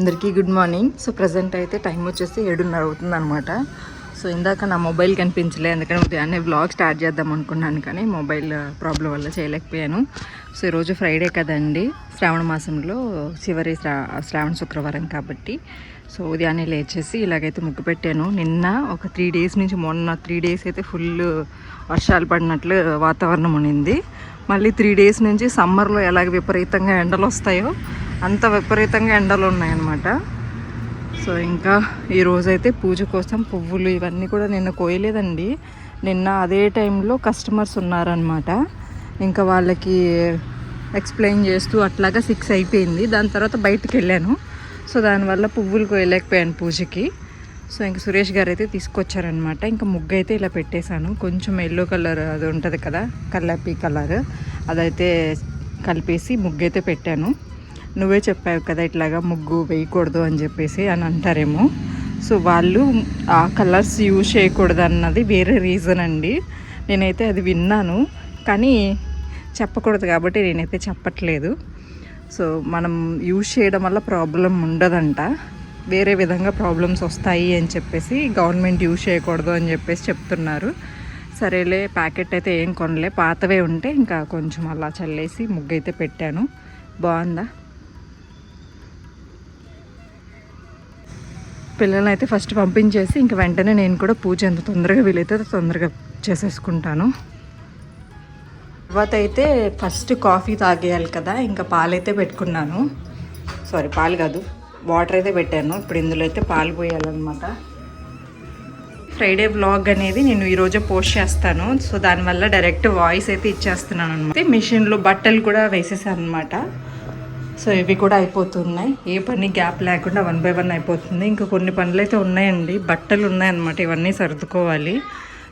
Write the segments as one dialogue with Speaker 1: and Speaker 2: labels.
Speaker 1: అందరికీ good morning. So present అయితే time వచ్చేసి ఏడున్నర అవుతుంది అనమాట సో ఇందాక నా మొబైల్ కనిపించలే అందుకని ఉదయాన్నే బ్లాగ్ స్టార్ట్ చేద్దాం అనుకున్నాను కానీ మొబైల్ ప్రాబ్లం వల్ల చేయలేకపోయాను. సో ఈరోజు ఫ్రైడే కదండి. శ్రావణ మాసంలో చివరి శ్రా శ్రావణ శుక్రవారం కాబట్టి. సో ఉదయాన్నే లేచేసి ఇలాగైతే ముగ్గు పెట్టాను. నిన్న ఒక త్రీ డేస్ నుంచి మొన్న త్రీ డేస్ అయితే ఫుల్ వర్షాలు పడినట్లు వాతావరణం ఉండింది మళ్ళీ త్రీ డేస్ నుంచి సమ్మర్లో ఎలాగ విపరీతంగా ఎండలు వస్తాయో అంత విపరీతంగా ఎండలు ఉన్నాయన్నమాట. సో ఇంకా ఈరోజైతే పూజ కోసం పువ్వులు ఇవన్నీ కూడా నిన్న కోయలేదండి. నిన్న అదే టైంలో కస్టమర్స్ ఉన్నారనమాట ఇంకా వాళ్ళకి ఎక్స్ప్లెయిన్ చేస్తూ అట్లాగా సిక్స్ అయిపోయింది. దాని తర్వాత బయటకు వెళ్ళాను. సో దానివల్ల పువ్వులు కోయలేకపోయాను పూజకి. సో ఇంకా సురేష్ గారు అయితే తీసుకొచ్చారనమాట ఇంకా ముగ్గు అయితే ఇలా పెట్టేశాను. కొంచెం ఎల్లో కలర్ అది ఉంటుంది కదా కల్లాపి కలర్. అదైతే కలిపేసి ముగ్గు అయితే పెట్టాను. నువ్వే చెప్పావు కదా ఇట్లాగా ముగ్గు వేయకూడదు అని చెప్పేసి అని అంటారేమో. సో వాళ్ళు ఆ కలర్స్ యూజ్ చేయకూడదు అన్నది వేరే రీజన్ అండి. నేనైతే అది విన్నాను కానీ చెప్పకూడదు కాబట్టి నేనైతే చెప్పట్లేదు. సో మనం యూజ్ చేయడం వల్ల ప్రాబ్లం ఉండదంట. వేరే విధంగా ప్రాబ్లమ్స్ వస్తాయి అని చెప్పేసి గవర్నమెంట్ యూజ్ చేయకూడదు అని చెప్పేసి చెప్తున్నారు. సరేలే ప్యాకెట్ అయితే ఏం కొనలే పాతవే ఉంటే ఇంకా కొంచెం అలా చల్లేసి ముగ్గు అయితే పెట్టాను. బాగుందా? పిల్లల్ని అయితే ఫస్ట్ పంపించేసి ఇంకా వెంటనే నేను కూడా పూజ ఎంత తొందరగా వీలైతే తొందరగా చేసేసుకుంటాను. తర్వాత అయితే ఫస్ట్ కాఫీ తాగేయాలి కదా ఇంకా పాలైతే పెట్టుకున్నాను. సారీ పాలు కాదు వాటర్ అయితే పెట్టాను. ఇప్పుడు ఇందులో అయితే పాలు పోయాలన్నమాట. ఫ్రైడే వ్లాగ్ అనేది నేను ఈరోజే పోస్ట్ చేస్తాను. సో దానివల్ల డైరెక్ట్ వాయిస్ అయితే ఇచ్చేస్తున్నాను అనమాట మిషన్లో బట్టలు కూడా వేసేసాను అనమాట సో ఇవి కూడా అయిపోతున్నాయి. ఏ పని గ్యాప్ లేకుండా వన్ బై వన్ అయిపోతుంది. ఇంకా కొన్ని పనులు అయితే ఉన్నాయండి. బట్టలు ఉన్నాయన్నమాట. ఇవన్నీ సర్దుకోవాలి.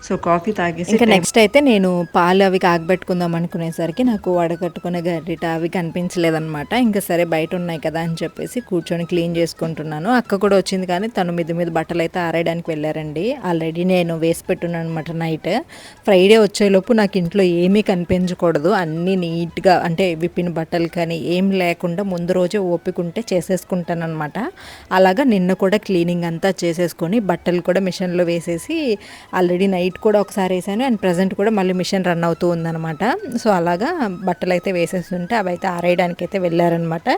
Speaker 1: సో కాఫీ తాగేసి
Speaker 2: ఇంకా నెక్స్ట్ అయితే నేను పాలు అవి కాగబెట్టుకుందాం అనుకునేసరికి నాకు వడకట్టుకునే గరిట అవి కనిపించలేదన్నమాట. ఇంకా సరే బయట ఉన్నాయి కదా అని చెప్పేసి కూర్చొని క్లీన్ చేసుకుంటున్నాను. అక్క కూడా వచ్చింది కానీ తను మీద మీద బట్టలు అయితే ఆరేయడానికి వెళ్ళారండి. ఆల్రెడీ నేను వేసి పెట్టున్నాను అనమాట నైట్ ఫ్రైడే వచ్చేలోపు నాకు ఇంట్లో ఏమీ కనిపించకూడదు. అన్నీ నీట్గా అంటే విప్పిన బట్టలు కానీ ఏం లేకుండా ముందు రోజే ఓపికంటే చేసేసుకుంటాను అనమాట అలాగా నిన్న కూడా క్లీనింగ్ అంతా చేసేసుకొని బట్టలు కూడా మిషన్లో వేసేసి ఆల్రెడీ నైట్ కూడా ఒకసారి వేసాను అండ్ ప్రజెంట్ కూడా మళ్ళీ మిషన్ రన్ అవుతూ ఉందన్నమాట. సో అలాగా బట్టలు అయితే వేసేస్తుంటే అవి అయితే ఆరేయడానికి అయితే వెళ్ళారనమాట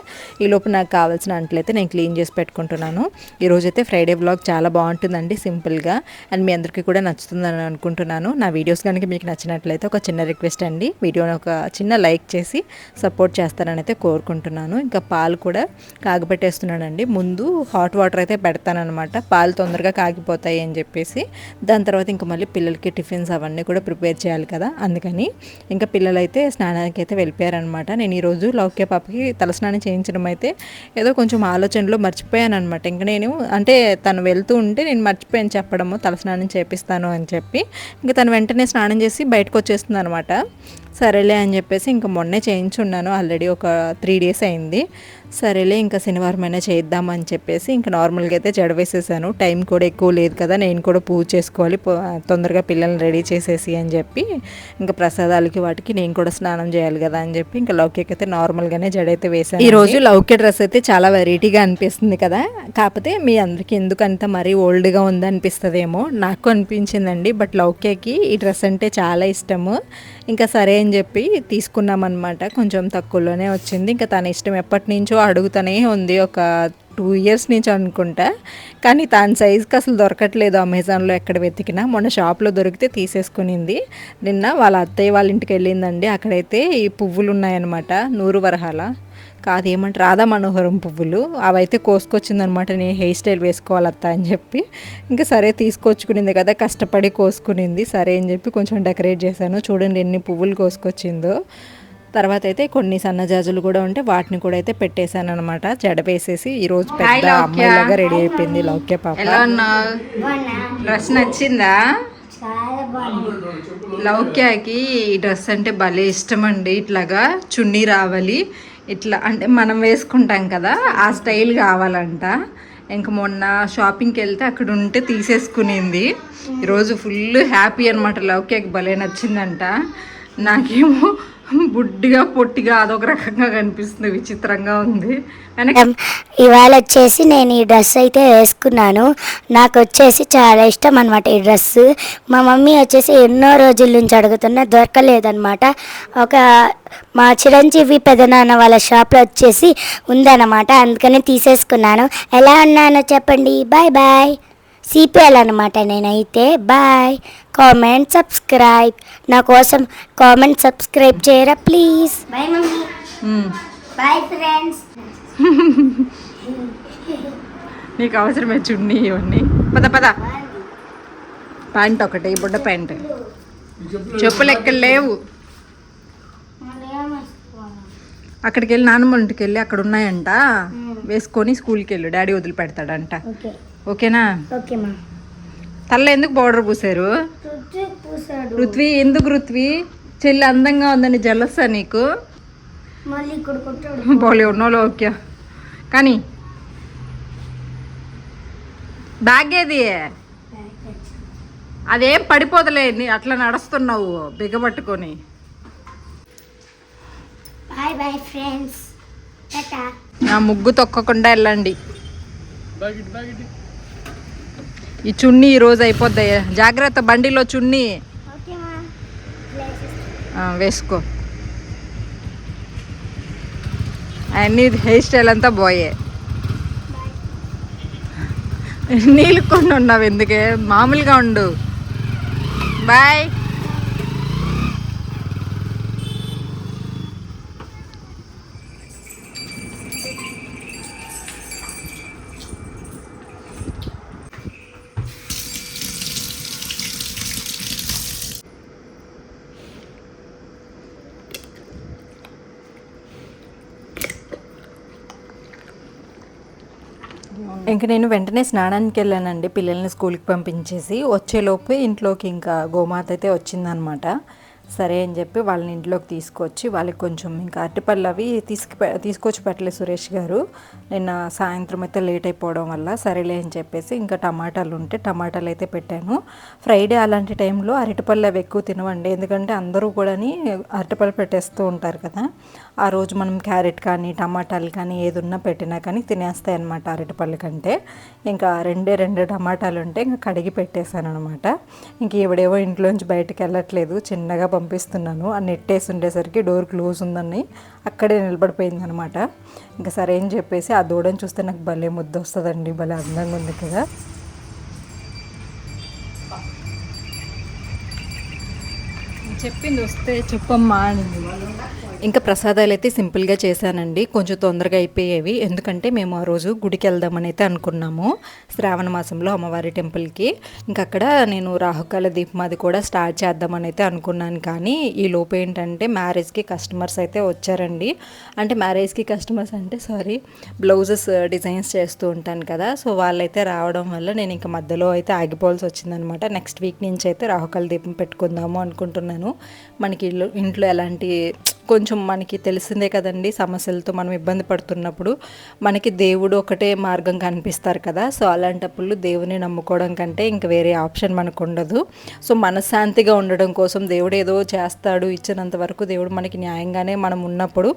Speaker 2: ఈ లోపు నాకు కావాల్సిన అంట్లయితే నేను క్లీన్ చేసి పెట్టుకుంటున్నాను. ఈరోజు అయితే ఫ్రైడే బ్లాగ్ చాలా బాగుంటుందండి సింపుల్గా. అండ్ మీ అందరికీ కూడా నచ్చుతుందని అనుకుంటున్నాను. నా వీడియోస్ కనుక మీకు నచ్చినట్లయితే ఒక చిన్న రిక్వెస్ట్ అండి. వీడియోని ఒక చిన్న లైక్ చేసి సపోర్ట్ చేస్తారని అయితే కోరుకుంటున్నాను. ఇంకా పాలు కూడా కాగబెట్టేస్తున్నానండి. ముందు హాట్ వాటర్ అయితే పెడతానమాట పాలు తొందరగా కాగిపోతాయి అని చెప్పేసి. దాని తర్వాత ఇంకా మళ్ళీ పిల్లలకి టిఫిన్స్ అవన్నీ కూడా ప్రిపేర్ చేయాలి కదా అందుకని ఇంకా పిల్లలైతే స్నానానికి అయితే వెళ్ళిపోయారనమాట. నేను ఈరోజు లౌక్య పాపకి తలస్నానం చేయించడం అయితే ఏదో కొంచెం ఆలోచనలో మర్చిపోయాను అనమాట ఇంకా నేను అంటే తను వెళ్తూ ఉంటే నేను మర్చిపోయాను చెప్పడము తలస్నానం చేపిస్తాను అని చెప్పి ఇంకా తను వెంటనే స్నానం చేసి బయటకు వచ్చేస్తుంది అనమాట సరేలే అని చెప్పేసి ఇంకా మొన్నే చేయించున్నాను. ఆల్రెడీ ఒక త్రీ డేస్ అయింది. సరేలే ఇంకా శనివారం అయినా చేద్దామని చెప్పేసి ఇంకా నార్మల్గా అయితే జడ వేసేసాను టైం కూడా ఎక్కువ లేదు కదా నేను కూడా పూజ చేసుకోవాలి తొందరగా పిల్లల్ని రెడీ చేసేసి అని చెప్పి ఇంకా ప్రసాదాలకి వాటికి నేను కూడా స్నానం చేయాలి కదా అని చెప్పి ఇంకా లౌక్యకి అయితే నార్మల్గానే జడ అయితే వేసాను ఈ రోజు లౌక్య డ్రెస్ అయితే చాలా వెరైటీగా అనిపిస్తుంది కదా కాకపోతే మీ అందరికీ ఎందుకంత మరీ ఓల్డ్గా ఉందనిపిస్తుందేమో నాకు అనిపించిందండి బట్ లౌక్యకి ఈ డ్రెస్ అంటే చాలా ఇష్టము. ఇంకా సరే అని చెప్పి తీసుకున్నాం అనమాట కొంచెం తక్కువలోనే వచ్చింది. ఇంకా తన ఇష్టం ఎప్పటి నుంచో అడుగుతూనే ఉంది ఒక టూ ఇయర్స్ నుంచి అనుకుంటా. కానీ దాని సైజ్కి అసలు దొరకట్లేదు అమెజాన్లో ఎక్కడ వెతికినా. మొన్న షాప్లో దొరికితే తీసేసుకునింది. నిన్న వాళ్ళ అత్తయ్య వాళ్ళ ఇంటికి వెళ్ళిందండి. అక్కడైతే ఈ పువ్వులు ఉన్నాయన్నమాట నూరు వరహాల. కాదు ఏమంటే రాధా మనోహరం పువ్వులు. అవైతే కోసుకొచ్చిందనమాట నేను హెయిర్ స్టైల్ వేసుకోవాలి అత్త అని చెప్పి. ఇంకా సరే తీసుకొచ్చుకునింది కదా కష్టపడి కోసుకునింది. సరే అని చెప్పి కొంచెం డెకరేట్ చేశాను. చూడండి ఎన్ని పువ్వులు కోసుకొచ్చిందో. తర్వాత అయితే కొన్ని సన్నజాజులు కూడా ఉంటే వాటిని కూడా అయితే పెట్టేశాను అనమాట జడ వేసేసి ఈరోజు పెద్ద అమ్మాయిలాగా రెడీ అయిపోయింది లౌక్య పాప.
Speaker 1: ఎలా ఉన్నావు? డ్రెస్ నచ్చిందా? లౌక్యాకి ఈ డ్రెస్ అంటే భలే ఇష్టం అండి ఇట్లాగా చున్నీ రావాలి. ఇట్లా అంటే మనం వేసుకుంటాం కదా ఆ స్టైల్ కావాలంట. ఇంక మొన్న షాపింగ్కి వెళ్తే అక్కడ ఉంటే తీసేసుకునింది. ఈరోజు ఫుల్ హ్యాపీ అనమాట లౌక్యాకి భలే నచ్చిందంట. నాకేమో బుడ్డిగా పొట్టిగా అదొక రకంగా కనిపిస్తుంది విచిత్రంగా ఉంది.
Speaker 3: ఇవాళ వచ్చేసి నేను ఈ డ్రెస్ అయితే వేసుకున్నాను. నాకు వచ్చేసి చాలా ఇష్టం అనమాట ఈ డ్రెస్. మా మమ్మీ వచ్చేసి ఎన్నో రోజుల నుంచి అడుగుతున్నా దొరకలేదనమాట ఒక మా చిరంజీవి పెదనాన్న వాళ్ళ షాప్లో వచ్చేసి ఉందన్నమాట. అందుకని తీసేసుకున్నాను. ఎలా ఉన్నానో చెప్పండి. Bye bye. అనమాట నేనైతే. బాయ్ కామెంట్ సబ్స్క్రైబ్ నా కోసం కామెంట్ సబ్స్క్రైబ్ చేయరా please bye mummy bye friends
Speaker 1: నీకు అవసరమే చున్నీ ఇవన్నీ. పద పద. ప్యాంట్ ఒకటి ఈ బుడ్డ ప్యాంట్ చెప్పులు ఎక్కడ లేవు అక్కడికి వెళ్ళి నాన్నమ్మ ఇంటికి వెళ్ళి అక్కడ ఉన్నాయంట. వేసుకొని స్కూల్కి వెళ్ళు డాడీ వదిలిపెడతాడంట.
Speaker 3: ఓకే
Speaker 1: ఓకేనా?
Speaker 3: ఓకే మా.
Speaker 1: తల్ల ఎందుకు పౌడర్ పూసారు?
Speaker 3: పూసాడు.
Speaker 1: రుత్వి ఎందుకు రుత్వి? చెల్లి అందంగా ఉందని జలసా నీకు? పోలే ఉన్నోళ్ళు ఓకే. కానీ బ్యాగ్ ఏది? అదేం పడిపోదలే నీ అట్లా నడుస్తున్నావు బిగబట్టుకొని
Speaker 3: బాయ్ బాయ్ ఫ్రెండ్స్. టాటా.
Speaker 1: నా ముగ్గు తొక్కకుండా వెళ్ళండి. ఈ చున్నీ ఈరోజు అయిపోద్ది. జాగ్రత్త బండిలో చున్నీ. వేసుకో. అన్నీ హెయిర్ స్టైల్ అంతా పోయే నీళ్ళు కొన్ని ఉన్నావు ఎందుకే? మామూలుగా ఉండు. బాయ్.
Speaker 2: ఇంక నేను వెంటనే స్నానానికి వెళ్ళానండి పిల్లల్ని స్కూల్కి పంపించేసి. వచ్చేలోపు ఇంట్లోకి ఇంకా గోమాత అయితే వచ్చిందనమాట. సరే అని చెప్పి వాళ్ళని ఇంట్లోకి తీసుకొచ్చి వాళ్ళకి కొంచెం ఇంకా అరటిపళ్ళు అవి తీసుకు తీసుకొచ్చి పెట్టలేదు సురేష్ గారు. నిన్న సాయంత్రం అయితే లేట్ అయిపోవడం వల్ల సరేలే అని చెప్పేసి ఇంకా టమాటాలు ఉంటే టమాటాలు అయితే పెట్టాను. ఫ్రైడే అలాంటి టైంలో అరటిపళ్ళు అవి ఎక్కువ తినవండి. ఎందుకంటే అందరూ కూడాని అరటిపళ్ళు పెట్టేస్తూ ఉంటారు కదా. ఆ రోజు మనం క్యారెట్ కానీ టమాటాలు కానీ ఏదున్నా పెట్టినా కానీ తినేస్తాయి అన్నమాట అరటిపళ్ళు కంటే. ఇంకా రెండే రెండు టమాటాలు ఉంటే ఇంకా కడిగి పెట్టేశాను అనమాట ఇంక ఈవిడేవో ఇంట్లోంచి బయటకు వెళ్ళట్లేదు. చిన్నగా పంపిస్తున్నాను. ఆ నెట్టేసి ఉండేసరికి డోర్ క్లోజ్ ఉందని అక్కడే నిలబడిపోయింది అనమాట ఇంకా సరే అని చెప్పేసి ఆ దూడని చూస్తే నాకు భలే ముద్ద వస్తుందండి భలే అందంగా ఉంది కదా.
Speaker 1: చెప్పింది వస్తే చెప్పమ్మా అని.
Speaker 2: ఇంకా ప్రసాదాలు అయితే సింపుల్గా చేశానండి. కొంచెం తొందరగా అయిపోయేవి. ఎందుకంటే మేము ఆ రోజు గుడికి వెళ్దామని అయితే అనుకున్నాము. శ్రావణ మాసంలో అమ్మవారి టెంపుల్కి ఇంకా అక్కడ నేను రాహుకాల దీపం అది కూడా స్టార్ట్ చేద్దామని అయితే అనుకున్నాను. కానీ ఈ లోపు ఏంటంటే మ్యారేజ్కి కస్టమర్స్ అయితే వచ్చారండి. అంటే మ్యారేజ్కి కస్టమర్స్ అంటే సారీ బ్లౌజెస్ డిజైన్స్ చేస్తూ ఉంటాను కదా. సో వాళ్ళైతే రావడం వల్ల నేను ఇంకా మధ్యలో అయితే ఆగిపోవాల్సి వచ్చిందనమాట. నెక్స్ట్ వీక్ నుంచి అయితే రాహుకాల దీపం పెట్టుకుందాము అనుకుంటున్నాను. మనకి ఇల్లు ఇంట్లో ఎలాంటి కొంచెం మనకి తెలిసిందే కదండి సమస్యలతో మనం ఇబ్బంది పడుతున్నప్పుడు. మనకి దేవుడు ఒకటే మార్గం కనిపిస్తారు కదా. సో అలాంటప్పుడు దేవుని నమ్ముకోవడం కంటే ఇంక వేరే ఆప్షన్ మనకు ఉండదు. సో మనశ్శాంతిగా ఉండడం కోసం దేవుడు ఏదో చేస్తాడు ఇచ్చినంత వరకు దేవుడు మనకి న్యాయంగానే మనం ఉన్నప్పుడు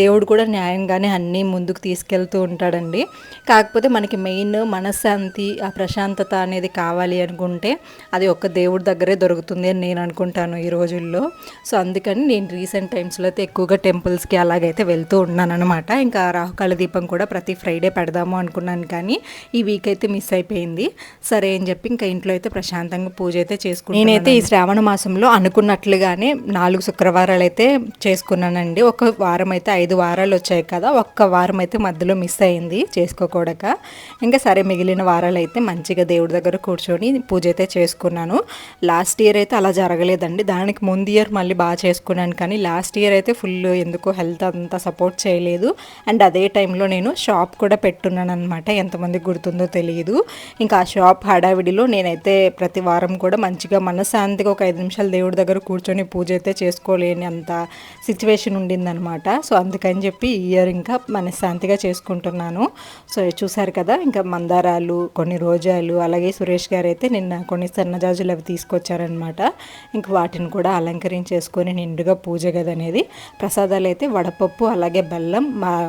Speaker 2: దేవుడు కూడా న్యాయంగానే అన్నీ ముందుకు తీసుకెళ్తూ ఉంటాడండి. కాకపోతే మనకి మెయిన్ మనశ్శాంతి ఆ ప్రశాంతత అనేది కావాలి అనుకుంటే అది ఒక్క దేవుడి దగ్గరే దొరుకుతుంది అని నేను అనుకుంటాను ఈ రోజుల్లో. సో అందుకని నేను రీసెంట్ టైమ్స్లో అయితే ఎక్కువగా టెంపుల్స్కి అలాగైతే వెళ్తూ ఉన్నాను అనమాట ఇంకా రాహుకాల దీపం కూడా ప్రతి ఫ్రైడే పెడదాము అనుకున్నాను కానీ ఈ వీక్ అయితే మిస్ అయిపోయింది. సరే అని చెప్పి ఇంకా ఇంట్లో అయితే ప్రశాంతంగా పూజ అయితే చేసుకున్నాను నేనైతే ఈ శ్రావణ మాసంలో అనుకున్నట్లుగానే నాలుగు శుక్రవారాలు అయితే చేసుకున్నానండి. ఒక వారం అయితే ఐదు వారాలు వచ్చాయి కదా ఒక్క వారం అయితే మధ్యలో మిస్ అయింది చేసుకోకూడక. ఇంకా సరే మిగిలిన వారాలు అయితే మంచిగా దేవుడి దగ్గర కూర్చొని పూజ అయితే చేసుకున్నాను. లాస్ట్ ఇయర్ అయితే అలా జరగలేదండి. దానికి ముందు ఇయర్ మళ్ళీ బాగా చేసుకున్నాను కానీ లాస్ట్ ఇయర్ అయితే అయితే ఫుల్ ఎందుకో హెల్త్ అంతా సపోర్ట్ చేయలేదు. అండ్ అదే టైంలో నేను షాప్ కూడా పెట్టున్నాను అనమాట ఎంతమందికి గుర్తుందో తెలియదు. ఇంకా ఆ షాప్ హడావిడిలో నేనైతే ప్రతి వారం కూడా మంచిగా మనశ్శాంతిగా ఒక ఐదు నిమిషాలు దేవుడి దగ్గర కూర్చొని పూజ అయితే చేసుకోలేని అంత సిచ్యువేషన్ ఉండిందనమాట సో అందుకని చెప్పి ఈ ఇయర్ ఇంకా మనశ్శాంతిగా చేసుకుంటున్నాను. సో చూసారు కదా ఇంకా మందారాలు కొన్ని రోజాలు అలాగే సురేష్ గారు అయితే నిన్న కొన్ని సన్నజాజులు అవి తీసుకొచ్చారనమాట ఇంక వాటిని కూడా అలంకరించేసుకొని నిండుగా పూజ గది అనేది ప్రసాదాలు అయితే వడపప్పు అలాగే బెల్లం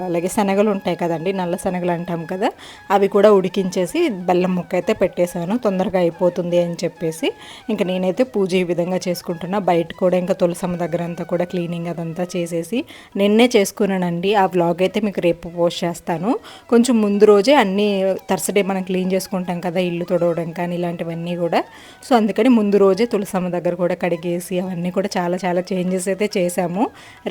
Speaker 2: అలాగే శనగలు ఉంటాయి కదండి నల్ల శనగలు అంటాం కదా అవి కూడా ఉడికించేసి బెల్లం ముక్క అయితే పెట్టేశాను. తొందరగా అయిపోతుంది అని చెప్పేసి. ఇంకా నేనైతే పూజ ఈ విధంగా చేసుకుంటున్నా. బయట కూడా ఇంకా తులసమ్మ దగ్గర అంతా కూడా క్లీనింగ్ అదంతా చేసేసి నిన్నే చేసుకున్నానండి. ఆ వ్లాగ్ అయితే మీకు రేపు పోస్ట్ చేస్తాను. కొంచెం ముందు రోజే అన్నీ థర్స్డే మనం క్లీన్ చేసుకుంటాం కదా ఇల్లు తొడవడం కానీ ఇలాంటివన్నీ కూడా. సో అందుకని ముందు రోజే తులసమ్మ దగ్గర కూడా కడిగేసి అవన్నీ కూడా చాలా చాలా చేంజెస్ అయితే చేశాము.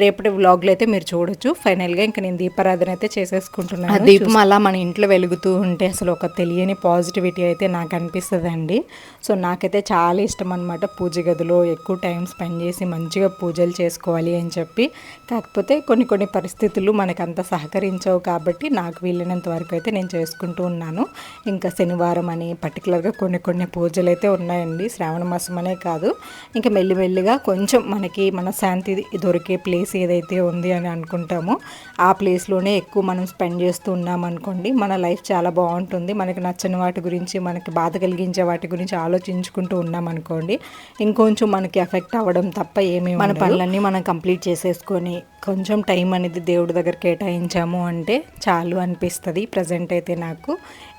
Speaker 2: రేపటి వ్లాగ్లో అయితే మీరు చూడొచ్చు. ఫైనల్గా ఇంకా నేను దీపారాధన అయితే చేసేసుకుంటున్నాను. ఆ దీపం అలా మన ఇంట్లో వెలుగుతూ ఉంటే అసలు ఒక తెలియని పాజిటివిటీ అయితే నాకు అనిపిస్తుంది అండి సో నాకైతే చాలా ఇష్టం అనమాట పూజ గదిలో ఎక్కువ టైం స్పెండ్ చేసి మంచిగా పూజలు చేసుకోవాలి అని చెప్పి. కాకపోతే కొన్ని కొన్ని పరిస్థితులు మనకు అంత సహకరించవు కాబట్టి నాకు వీలైనంత వరకు అయితే నేను చేసుకుంటూ ఉన్నాను. ఇంకా శనివారం అని పర్టికులర్గా కొన్ని కొన్ని పూజలు అయితే ఉన్నాయండి. శ్రావణ మాసం అనే కాదు. ఇంకా మెల్లిమెల్లిగా కొంచెం మనకి మన శాంతి దొరికే ప్లేస్ ఏదైతే ఉంది అని అనుకుంటామో ఆ ప్లేస్లోనే ఎక్కువ మనం స్పెండ్ చేస్తూ ఉన్నాం అనుకోండి మన లైఫ్ చాలా బాగుంటుంది. మనకి నచ్చని వాటి గురించి మనకి బాధ కలిగించే వాటి గురించి ఆలోచించుకుంటూ ఉన్నాం అనుకోండి ఇంకొంచెం మనకి ఎఫెక్ట్ అవ్వడం తప్ప ఏమీ మన పనులన్నీ మనం కంప్లీట్ చేసేసుకొని కొంచెం టైం అనేది దేవుడి దగ్గర కేటాయించాము అంటే చాలు అనిపిస్తుంది. ప్రజెంట్ అయితే నాకు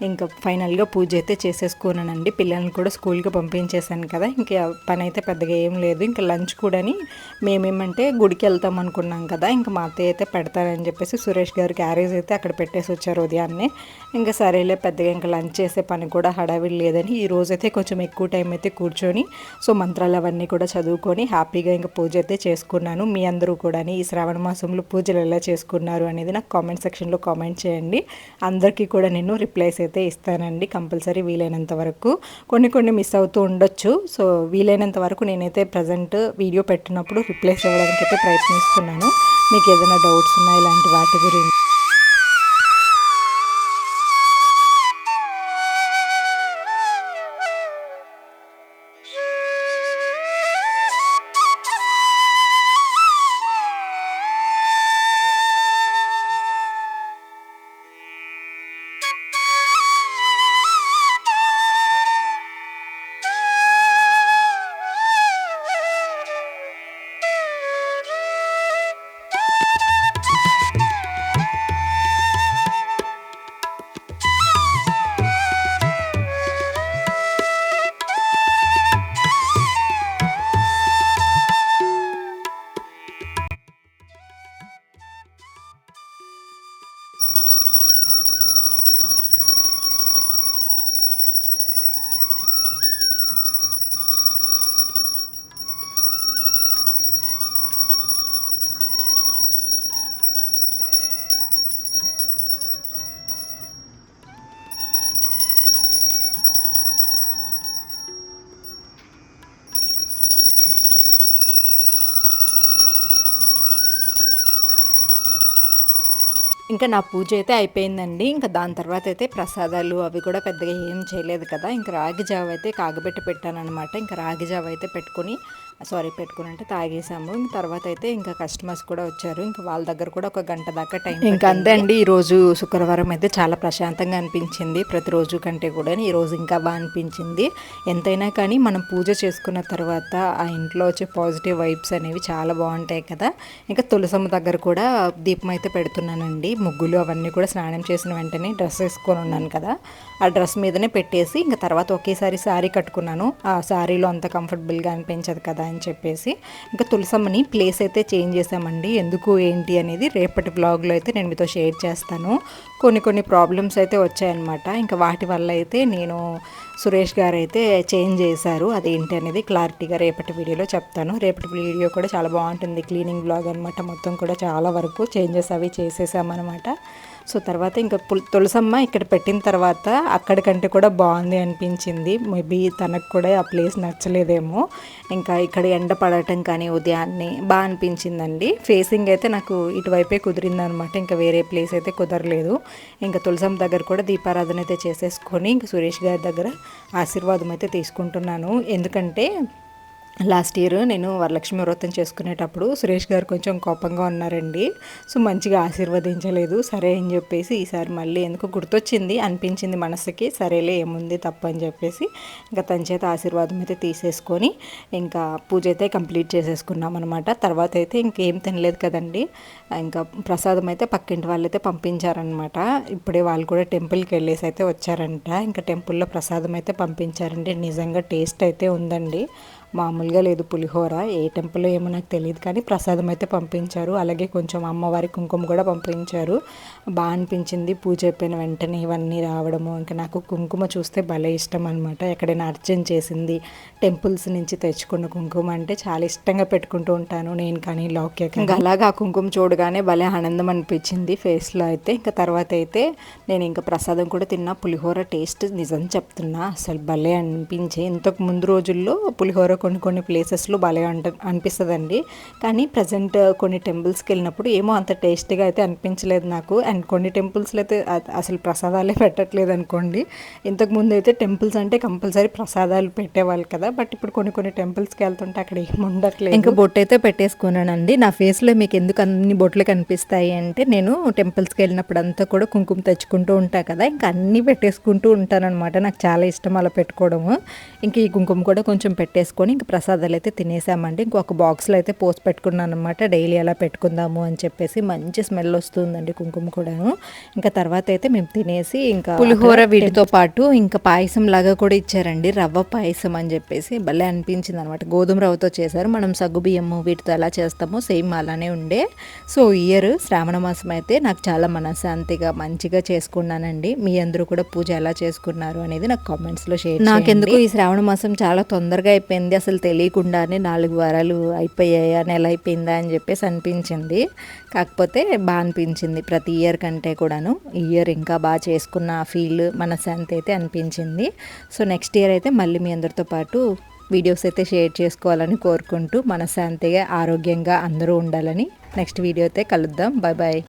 Speaker 2: ఇంకా ఫైనల్గా పూజ అయితే చేసేసుకున్నానండి పిల్లల్ని కూడా స్కూల్కి పంపించేశాను కదా ఇంకా పని అయితే పెద్దగా ఏం లేదు. ఇంకా లంచ్ కూడాని మేమేమంటే గుడికి వెళ్తాం అనుకున్నాం కదా ఇంకా మా అత్తయ్య అయితే పెడతారని చెప్పేసి సురేష్ గారు క్యారేజ్ అయితే అక్కడ పెట్టేసి వచ్చారు ఉదయాన్నే. ఇంకా సరేలే పెద్దగా ఇంకా లంచ్ చేసే పని కూడా హడావిడి లేదని ఈ రోజైతే కొంచెం ఎక్కువ టైం అయితే కూర్చొని సో మంత్రాలు అవన్నీ కూడా చదువుకొని హ్యాపీగా ఇంకా పూజ అయితే చేసుకున్నాను. మీ అందరూ కూడా ఈ శ్రావణ మాసంలో పూజలు ఎలా చేసుకున్నారు అనేది నాకు కామెంట్ సెక్షన్లో కామెంట్ చేయండి. అందరికీ కూడా నేను రిప్లైస్ అయితే ఇస్తానండి కంపల్సరీ వీలైనంత వరకు. కొన్ని కొన్ని మిస్ అవుతూ ఉండొచ్చు సో వీలైనంత వరకు నేనైతే ప్రజెంట్ వీడియో పెట్టినప్పుడు రిప్లైస్ ఇవ్వడానికి అయితే ప్రయత్నం ప్రయత్నిస్తున్నాను. మీకు ఏదైనా డౌట్స్ ఉన్నాయి ఇలాంటి వాటి గురించి ఇంకా నా పూజ అయితే అయిపోయిందండి. ఇంకా దాని తర్వాత అయితే ప్రసాదాలు అవి కూడా పెద్దగా ఏం చేయలేదు కదా. ఇంకా రాగి జావ అయితే కాగబెట్టి పెట్టాను అనమాట ఇంకా రాగి జావ అయితే పెట్టుకొని సారీ పెట్టుకుని అంటే తాగేసాము. ఇంక తర్వాత అయితే ఇంకా కస్టమర్స్ కూడా వచ్చారు. ఇంకా వాళ్ళ దగ్గర కూడా ఒక గంట దాకా టైం ఇంకా అంతే అండి. ఈరోజు శుక్రవారం అయితే చాలా ప్రశాంతంగా అనిపించింది. ప్రతిరోజు కంటే కూడా ఈరోజు ఇంకా బాగా అనిపించింది. ఎంతైనా కానీ మనం పూజ చేసుకున్న తర్వాత ఆ ఇంట్లో వచ్చే పాజిటివ్ వైబ్స్ అనేవి చాలా బాగుంటాయి కదా. ఇంకా తులసమ్మ దగ్గర కూడా దీపం అయితే పెడుతున్నానండి. ముగ్గులు అవన్నీ కూడా స్నానం చేసిన వెంటనే డ్రెస్ వేసుకొని ఉన్నాను కదా. ఆ డ్రెస్ మీదనే పెట్టేసి ఇంకా తర్వాత ఒకేసారి శారీ కట్టుకున్నాను. ఆ శారీలో అంత కంఫర్టబుల్గా అనిపించదు కదా. అని చెప్పేసి. ఇంకా తులసమ్మని ప్లేస్ అయితే చేంజ్ చేసామండి ఎందుకు ఏంటి అనేది రేపటి బ్లాగ్లో అయితే నేను మీతో షేర్ చేస్తాను. కొన్ని కొన్ని ప్రాబ్లమ్స్ అయితే వచ్చాయన్నమాట. ఇంకా వాటి వల్ల అయితే నేను సురేష్ గారు అయితే చేంజ్ చేశారు. అదేంటి అనేది క్లారిటీగా రేపటి వీడియోలో చెప్తాను. రేపటి వీడియో కూడా చాలా బాగుంటుంది. క్లీనింగ్ బ్లాగ్ అనమాట మొత్తం కూడా చాలా వరకు చేంజెస్ అవి చేసేసామన్నమాట. సో తర్వాత ఇంకా తులసమ్మ ఇక్కడ పెట్టిన తర్వాత అక్కడికంటే కూడా బాగుంది అనిపించింది. మేబీ తనకు కూడా ఆ ప్లేస్ నచ్చలేదేమో. ఇంకా ఇక్కడ ఎండ పడటం కానీ ఉదయాన్నే బాగా అనిపించిందండి. ఫేసింగ్ అయితే నాకు ఇటువైపే కుదిరింది అనమాట ఇంకా వేరే ప్లేస్ అయితే కుదరలేదు. ఇంకా తులసమ్మ దగ్గర కూడా దీపారాధన అయితే చేసేసుకొని ఇంకా సురేష్ గారి దగ్గర ఆశీర్వాదం అయితే తీసుకుంటున్నాను. ఎందుకంటే లాస్ట్ ఇయర్ నేను వరలక్ష్మి వ్రతం చేసుకునేటప్పుడు సురేష్ గారు కొంచెం కోపంగా ఉన్నారండి. సో మంచిగా ఆశీర్వదించలేదు. సరే అని చెప్పేసి ఈసారి మళ్ళీ ఎందుకు గుర్తొచ్చింది అనిపించింది మనసుకి. సరేలే ఏముంది తప్పు అని చెప్పేసి ఇంకా తన చేత ఆశీర్వాదం అయితే తీసేసుకొని ఇంకా పూజ అయితే కంప్లీట్ చేసేసుకున్నాం అనమాట తర్వాత అయితే ఇంకేం తినలేదు కదండి. ఇంకా ప్రసాదం అయితే పక్కింటి వాళ్ళు అయితే పంపించారనమాట ఇప్పుడే వాళ్ళు కూడా టెంపుల్కి వెళ్ళేసి అయితే వచ్చారంట. ఇంకా టెంపుల్లో ప్రసాదం అయితే పంపించారండి. నిజంగా టేస్ట్ అయితే ఉందండి. మామూలుగా లేదు పులిహోర. ఏ టెంపుల్లో ఏమో నాకు తెలియదు కానీ ప్రసాదం అయితే పంపించారు. అలాగే కొంచెం అమ్మవారి కుంకుమ కూడా పంపించారు. బాగా అనిపించింది పూజ అయిపోయిన వెంటనే ఇవన్నీ రావడము. ఇంకా నాకు కుంకుమ చూస్తే భలే ఇష్టం అనమాట ఎక్కడైనా అర్చన చేసింది టెంపుల్స్ నుంచి తెచ్చుకున్న కుంకుమ అంటే చాలా ఇష్టంగా పెట్టుకుంటూ ఉంటాను నేను కానీ లౌక్య ఇంకా అలాగా ఆ కుంకుమ చూడగానే భలే ఆనందం అనిపించింది ఫేస్లో అయితే. ఇంకా తర్వాత అయితే నేను ఇంకా ప్రసాదం కూడా తిన్నా. పులిహోర టేస్ట్ నిజం చెప్తున్నా. అసలు భలే అనిపించే. ఇంతకు ముందు రోజుల్లో పులిహోర కొన్ని కొన్ని ప్లేసెస్లో భలే అంట అనిపిస్తుందండి. కానీ ప్రజెంట్ కొన్ని టెంపుల్స్కి వెళ్ళినప్పుడు ఏమో అంత టేస్టీగా అయితే అనిపించలేదు నాకు. అండ్ కొన్ని టెంపుల్స్లో అయితే అసలు ప్రసాదాలే పెట్టట్లేదు అనుకోండి. ఇంతకు ముందు అయితే టెంపుల్స్ అంటే కంపల్సరీ ప్రసాదాలు పెట్టేవాళ్ళు కదా. బట్ ఇప్పుడు కొన్ని కొన్ని టెంపుల్స్కి వెళ్తుంటే అక్కడ ఏమి ఉండట్లేదు. ఇంకా బొట్టు అయితే పెట్టేసుకున్నానండి. నా ఫేస్లో మీకు ఎందుకు అన్ని బొట్లు కనిపిస్తాయి అంటే నేను టెంపుల్స్కి వెళ్ళినప్పుడు అంతా కూడా కుంకుమ తెచ్చుకుంటూ ఉంటా కదా. ఇంకా అన్నీ పెట్టేసుకుంటూ ఉంటాను అనమాట నాకు చాలా ఇష్టం అలా పెట్టుకోవడము. ఇంక ఈ కుంకుమ కూడా కొంచెం పెట్టేసుకొని ఇంక ప్రసాదాలు అయితే తినేసామండి. ఇంకొక బాక్స్లో అయితే పోసి పెట్టుకున్నాను అనమాట డైలీ అలా పెట్టుకుందాము అని చెప్పేసి మంచి స్మెల్ వస్తుందండి కుంకుమ కూడాను. ఇంకా తర్వాత అయితే మేము తినేసి ఇంకా పులిహోర వీటితో పాటు ఇంకా పాయసం లాగా కూడా ఇచ్చారండి. రవ్వ పాయసం అని చెప్పేసి భలే అనిపించింది అనమాట గోధుమ రవ్వతో చేశారు. మనం సగ్గు బియ్యము వీటితో ఎలా చేస్తామో సేమ్ అలానే ఉండే. సో ఇయర్ శ్రావణ మాసం అయితే నాకు చాలా మనశ్శాంతిగా మంచిగా చేసుకున్నానండి. మీ అందరూ కూడా పూజ ఎలా చేసుకున్నారు అనేది నాకు కామెంట్స్లో షేర్ నాకెందుకు ఈ శ్రావణ మాసం చాలా తొందరగా అయిపోయింది. అసలు తెలియకుండానే నాలుగు వారాలు అయిపోయాయా నెల అయిపోయిందా అని చెప్పేసి అనిపించింది. కాకపోతే బాగా అనిపించింది ప్రతి ఇయర్ కంటే కూడాను. ఈ ఇయర్ ఇంకా బాగా చేసుకున్న ఫీల్ మనశ్శాంతి అయితే అనిపించింది. సో నెక్స్ట్ ఇయర్ అయితే మళ్ళీ మీ అందరితో పాటు వీడియోస్ అయితే షేర్ చేసుకోవాలని కోరుకుంటూ మనశ్శాంతిగా ఆరోగ్యంగా అందరూ ఉండాలని నెక్స్ట్ వీడియో అయితే కలుద్దాం. Bye bye